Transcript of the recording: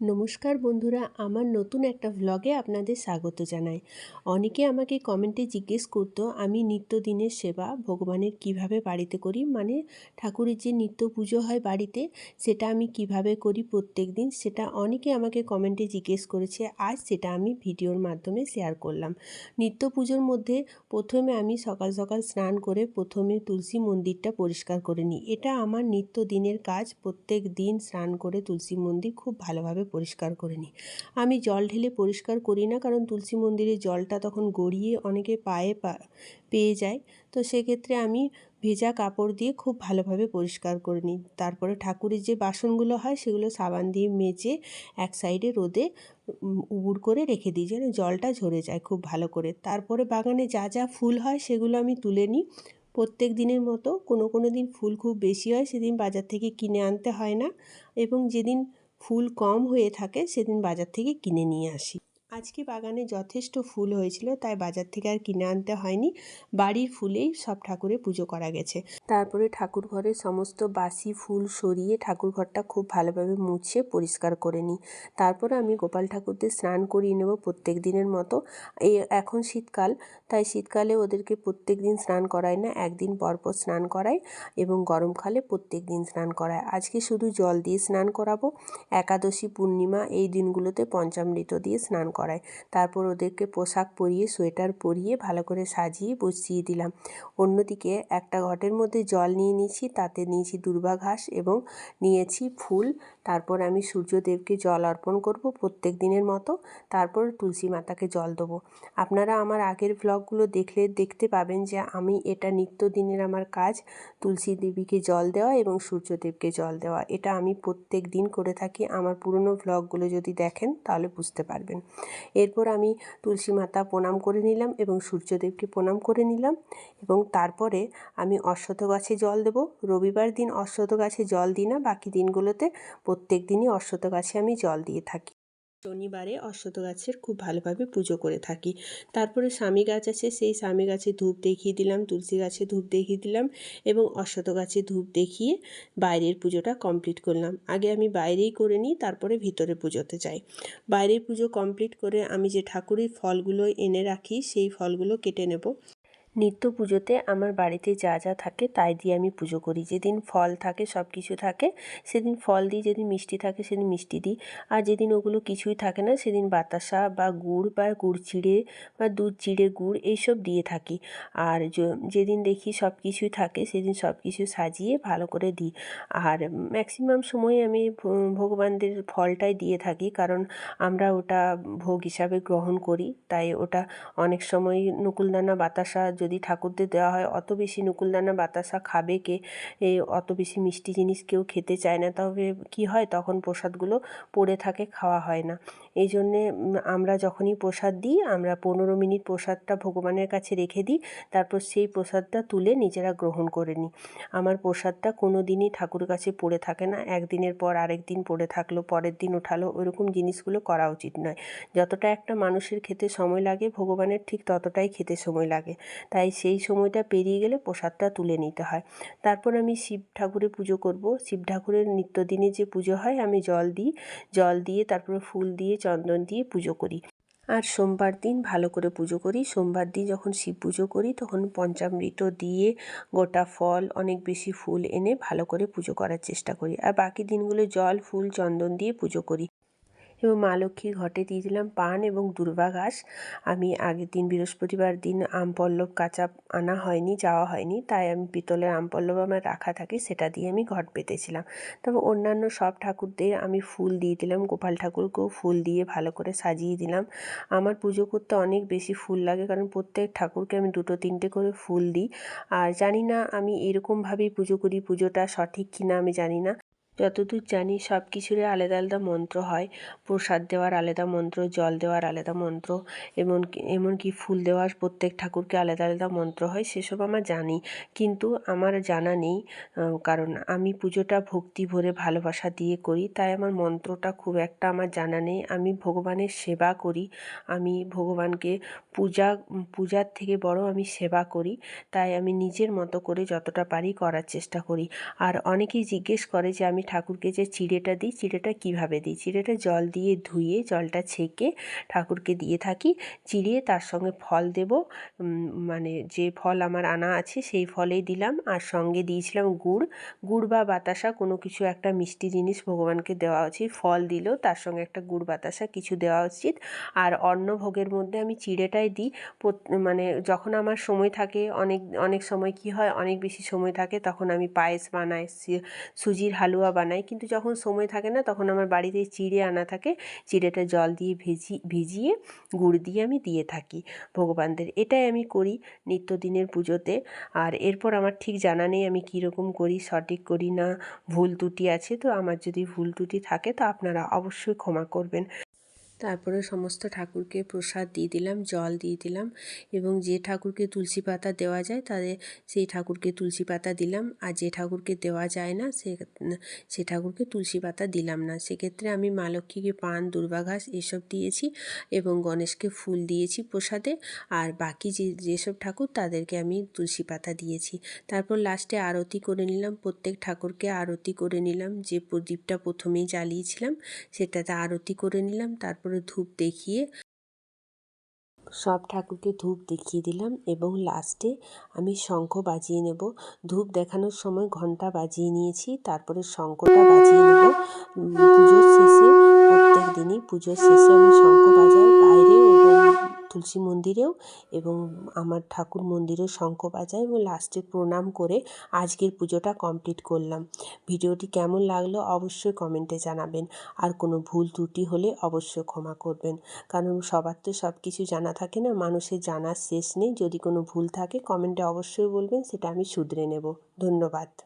নমস্কার বন্ধুরা, আমার নতুন একটা ভ্লগে আপনাদের স্বাগত জানাই। অনেকে আমাকে কমেন্টে জিজ্ঞেস করতো, আমি নিত্যদিনের সেবা ভগবানের কীভাবে বাড়িতে করি? মানে ঠাকুরের যে নিত্য পুজো হয় বাড়িতে, সেটা আমি কীভাবে করি প্রত্যেক দিন সেটা অনেকে আমাকে কমেন্টে জিজ্ঞেস করেছে, আজ সেটা আমি ভিডিওর মাধ্যমে শেয়ার করলাম। নিত্য পুজোর মধ্যে প্রথমে আমি সকাল সকাল স্নান করে প্রথমে তুলসী মন্দিরটা পরিষ্কার করে নিই। এটা আমার নিত্য দিনের কাজ প্রত্যেক দিন স্নান করে তুলসী মন্দির খুব ভালোভাবে পরিষ্কার করে নিই। আমি জল ঢেলে পরিষ্কার করি না, কারণ তুলসী মন্দিরের জলটা তখন গড়িয়ে অনেকে পায়ে পেয়ে যায়। তো সেক্ষেত্রে আমি ভেজা কাপড় দিয়ে খুব ভালোভাবে পরিষ্কার করে নিই। তারপরে ঠাকুরের যে বাসনগুলো হয়, সেগুলো সাবান দিয়ে মেজে এক সাইডে রোদে উবুড় করে রেখে দিই, যেন জলটা ঝরে যায় খুব ভালো করে। তারপরে বাগানে যা যা ফুল হয়, সেগুলো আমি তুলে নিই। প্রত্যেক দিনের মতো কোনো কোনো দিন ফুল খুব বেশি হয়, সেদিন বাজার থেকে কিনে আনতে হয় না। এবং যেদিন ফুল কম হয়ে থাকে সেদিন বাজার থেকে কিনে নিয়ে আসি। আজকে বাগানে যথেষ্ট ফুল হয়েছিল, তাই বাজার থেকে আর কিনে আনতে হয়নি। বাড়ির ফুলেই সব ঠাকুরে পুজো করা গেছে। তারপরে ঠাকুর ঘরের সমস্ত বাসি ফুল সরিয়ে ঠাকুর ঘরটা খুব ভালোভাবে মুছে পরিষ্কার করে নিই। তারপরে আমি গোপাল ঠাকুরদের স্নান করিয়ে নেব প্রত্যেক দিনের মতো। এই এখন শীতকাল, তাই শীতকালে ওদেরকে প্রত্যেক দিন স্নান করাই না, একদিন পরপর স্নান করাই এবং গরমকালে প্রত্যেক দিন স্নান করায় আজকে শুধু জল দিয়ে স্নান করাবো, একাদশী পূর্ণিমা এই দিনগুলোতে পঞ্চামৃত দিয়ে স্নান করায় তারপর ওদেরকে পোশাক পরিয়ে, সোয়েটার পরিয়ে ভালো করে সাজিয়ে বসিয়ে দিলাম। অন্যদিকে একটা ঘটের মধ্যে জল নিয়ে নিয়েছি, তাতে নিয়েছি দুর্বা ঘাস এবং নিয়েছি ফুল। তারপর আমি সূর্যদেবকে জল অর্পণ করব প্রত্যেক দিনের মতো। তারপর তুলসী মাতাকে জল দেবো। আপনারা আমার আগের ব্লগগুলো দেখলে, দেখতে পাবেন যে আমি এটা নিত্যদিনের আমার কাজ, তুলসী দেবীকে জল দেওয়া এবং সূর্যদেবকে জল দেওয়া। এটা আমি প্রত্যেক দিন করে থাকি। আমার পুরনো ভ্লগগুলো যদি দেখেন, তাহলে বুঝতে পারবেন। এরপর আমি তুলসী মাতা প্রণাম করে নিলাম এবং সূর্যদেবকে প্রণাম করে নিলাম এবং তারপরে আমি অশ্বত্থ গাছে জল দেব। রবিবার দিন অশ্বত্থ গাছে জল দিই না, বাকি দিনগুলোতে প্রত্যেক দিনই অশ্বত্থ গাছে আমি জল দিয়ে থাকি। শনিবারে অশ্বত্থ গাছের খুব ভালোভাবে পুজো করে থাকি। তারপরে স্বামী গাছ আছে, সেই স্বামী গাছে ধূপ দেখিয়ে দিলাম, তুলসী গাছে ধূপ দেখিয়ে দিলাম এবং অশ্বত্থ গাছে ধূপ দেখিয়ে বাইরের পুজোটা কমপ্লিট করলাম। আগে আমি বাইরেই করে নিই, তারপরে ভিতরে পুজোতে যাই। বাইরের পুজো কমপ্লিট করে আমি যে ঠাকুরের ফলগুলো এনে রাখি, সেই ফলগুলো কেটে নেব। নিত্য পুজোতে আমার বাড়িতে যা যা থাকে তাই দিয়ে আমি পুজো করি। যেদিন ফল থাকে সব কিছু থাকে। সেদিন ফল দিই, যেদিন মিষ্টি থাকে, সেদিন মিষ্টি দিই। আর যেদিন ওগুলো কিছুই থাকে না, সেদিন বাতাসা বা গুড় বা গুড় চিড়ে বা দুধ চিড়ে গুড় এইসব দিয়ে থাকি। আর যেদিন দেখি সব কিছুই থাকে, সেদিন সব কিছু সাজিয়ে ভালো করে দিই। আর ম্যাক্সিমাম সময় আমি ভগবানদের ফলটাই দিয়ে থাকি, কারণ আমরা ওটা ভোগ হিসাবে গ্রহণ করি। তাই ওটা অনেক সময় নকুলদানা, বাতাসা যদি ঠাকুরদের দেওয়া হয়, অত বেশি নকুলদানা বাতাসা খাবে কে? অত বেশি মিষ্টি জিনিস কেউ খেতে চায় না। তবে কি হয়, তখন প্রসাদগুলো পড়ে থাকে, খাওয়া হয় না। এই জন্যে আমরা যখনই প্রসাদ দিই, আমরা পনেরো মিনিট প্রসাদটা ভগবানের কাছে রেখে দিই, তারপর সেই প্রসাদটা তুলে নিজেরা গ্রহণ করে নিই। আমার প্রসাদটা কোনো দিনই ঠাকুরের কাছে পড়ে থাকে না। একদিনের পর আরেক দিন পড়ে থাকল, পরের দিন ওঠালো ওইরকম জিনিসগুলো করা উচিত নয়। যতটা একটা মানুষের খেতে সময় লাগে, ভগবানের ঠিক ততটাই খেতে সময় লাগে। তাই সেই সময়টা পেরিয়ে গেলে প্রসাদটা তুলে নিতে হয়। তারপর আমি শিব ঠাকুরের পুজো করব। শিব ঠাকুরের নিত্যদিনে যে পুজো হয়, আমি জল দিই। জল দিয়ে তারপরে ফুল দিয়ে, চন্দন দিয়ে পুজো করি। আর সোমবার দিন ভালো করে পুজো করি। সোমবার দিন যখন শিব পুজো করি, তখন পঞ্চামৃত দিয়ে গোটা ফল, অনেক বেশি ফুল এনে ভালো করে পুজো করার চেষ্টা করি। আর বাকি দিনগুলো জল, ফুল, চন্দন দিয়ে পুজো করি। এবং মা লক্ষ্মীর ঘটে দিয়ে দিলাম পান এবং দুর্বা ঘাস। আমি আগের দিন বৃহস্পতিবার দিন আম পল্লব কাঁচা আনা হয়নি, যাওয়া হয়নি। তাই আমি পিতলের আম পল্লব আমার রাখা থাকে, সেটা দিয়ে আমি ঘট পেতেছিলাম তবে অন্যান্য সব ঠাকুরদের আমি ফুল দিয়ে দিলাম, গোপাল ঠাকুরকেও ফুল দিয়ে ভালো করে সাজিয়ে দিলাম। আমার পুজো করতে অনেক বেশি ফুল লাগে, কারণ প্রত্যেক ঠাকুরকে আমি দুটো, তিনটে করে ফুল দিই। আর জানি না আমি এরকমভাবেই পুজো করি, পুজোটা সঠিক কিনা আমি জানি না। যতদূর জানি সব কিছুরই আলাদা আলাদা মন্ত্র হয়। প্রসাদ দেওয়ার আলাদা মন্ত্র, জল দেওয়ার আলাদা মন্ত্র, এমনকি এমনকি ফুল দেওয়ার প্রত্যেক ঠাকুরকে আলাদা আলাদা মন্ত্র হয়, সেসব আমার জানি। কিন্তু আমার জানা নেই কারণ আমি পুজোটা ভক্তি ভরে ভালোবাসা দিয়ে করি, তাই আমার মন্ত্রটা খুব একটা আমার জানা নেই। আমি ভগবানের সেবা করি, আমি ভগবানকে পূজা, পূজার থেকে বড় আমি সেবা করি, তাই আমি নিজের মতো করে যতটা পারি করার চেষ্টা করি। আর অনেকেই জিজ্ঞেস করে যে আমি ঠাকুরকে যে চিড়েটা দিই, চিড়েটা কীভাবে দিই? চিড়েটা জল দিয়ে ধুয়ে, জলটা ছেঁকে ঠাকুরকে দিয়ে থাকি। চিড়িয়ে তার সঙ্গে ফল দেব। মানে যে ফল আমার আনা আছে সেই ফলেই দিলাম। আর সঙ্গে দিয়েছিলাম গুড়। গুড় বা বাতাসা কোনো কিছু একটা মিষ্টি জিনিস ভগবানকে দেওয়া উচিত। ফল দিলেও তার সঙ্গে একটা গুড় বাতাসা কিছু দেওয়া উচিত। আর অন্ন ভোগের মধ্যে আমি চিড়েটাই দিই। মানে যখন আমার সময় থাকে, অনেক অনেক সময় কী হয়, অনেক বেশি সময় থাকে, তখন আমি পায়েস বানাই। সুজির হালুয়া বানাই। কিন্তু যখন সময় থাকে না, তখন আমার বাড়িতে চিড়ে আনা থাকে। চিড়েটা জল দিয়ে ভেজি, ভিজিয়ে গুড় দিয়ে আমি দিয়ে থাকি ভগবানদের। এটাই আমি করি নিত্যদিনের পুজোতে। আর এরপর আমার ঠিক জানা নেই আমি কীরকম করি, সঠিক করি না, ভুল ত্রুটি আছে তো, আমার যদি ভুল ত্রুটি থাকে তো আপনারা অবশ্যই ক্ষমা করবেন। তারপরে সমস্ত ঠাকুরকে প্রসাদ দিয়ে দিলাম, জল দিয়ে দিলাম এবং যে ঠাকুরকে তুলসী পাতা দেওয়া যায় তাদের, সেই ঠাকুরকে তুলসী পাতা দিলাম। আর যে ঠাকুরকে দেওয়া যায় না, সে সে ঠাকুরকে তুলসী পাতা দিলাম না। সেক্ষেত্রে আমি মা লক্ষ্মীকে পান দুর্বা ঘাস এসব দিয়েছি এবং গণেশকে ফুল দিয়েছি প্রসাদে। আর বাকি যে, যেসব ঠাকুর তাদেরকে আমি তুলসী পাতা দিয়েছি। তারপর লাস্টে আরতি করে নিলাম, প্রত্যেক ঠাকুরকে আরতি করে নিলাম। যে প্রদীপটা প্রথমেই জ্বালিয়েছিলাম, সেটাতে আরতি করে নিলাম। তারপর তারপরে ধূপ দেখিয়ে সব ঠাকুরকে ধূপ দেখিয়ে দিলাম এবং লাস্টে আমি শঙ্খ বাজিয়ে নেব। ধূপ দেখানোর সময় ঘণ্টা বাজিয়ে নিয়েছি, তারপরে শঙ্খটা বাজিয়ে নেব। পুজোর শেষে প্রত্যেক দিনই পুজোর শেষে আমি শঙ্খ বাজাই বাইরেও এবং তুলসী মন্দিরেও এবং আমার ঠাকুর মন্দিরেও শঙ্খ বাজাই এবং লাস্টে প্রণাম করে আজকের পুজোটা কমপ্লিট করলাম। ভিডিওটি কেমন লাগল অবশ্যই কমেন্টে জানাবেন। আর কোনো ভুল ত্রুটি হলে অবশ্যই ক্ষমা করবেন। কারণ সবার তো সব কিছু জানা থাকে না, মানুষের জানার শেষ নেই। যদি কোনো ভুল থাকে কমেন্টে অবশ্যই বলবেন, সেটা আমি শুধরে নেব। ধন্যবাদ।